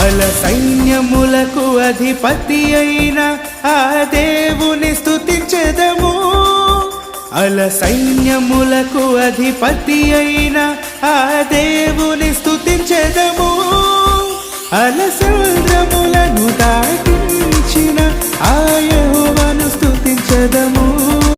అల సైన్యములకు అధిపతి అయిన ఆ దేవుని స్తుతించెదము. అల సైన్యములకు అధిపతి అయిన ఆ దేవుని స్తుతించెదము. అల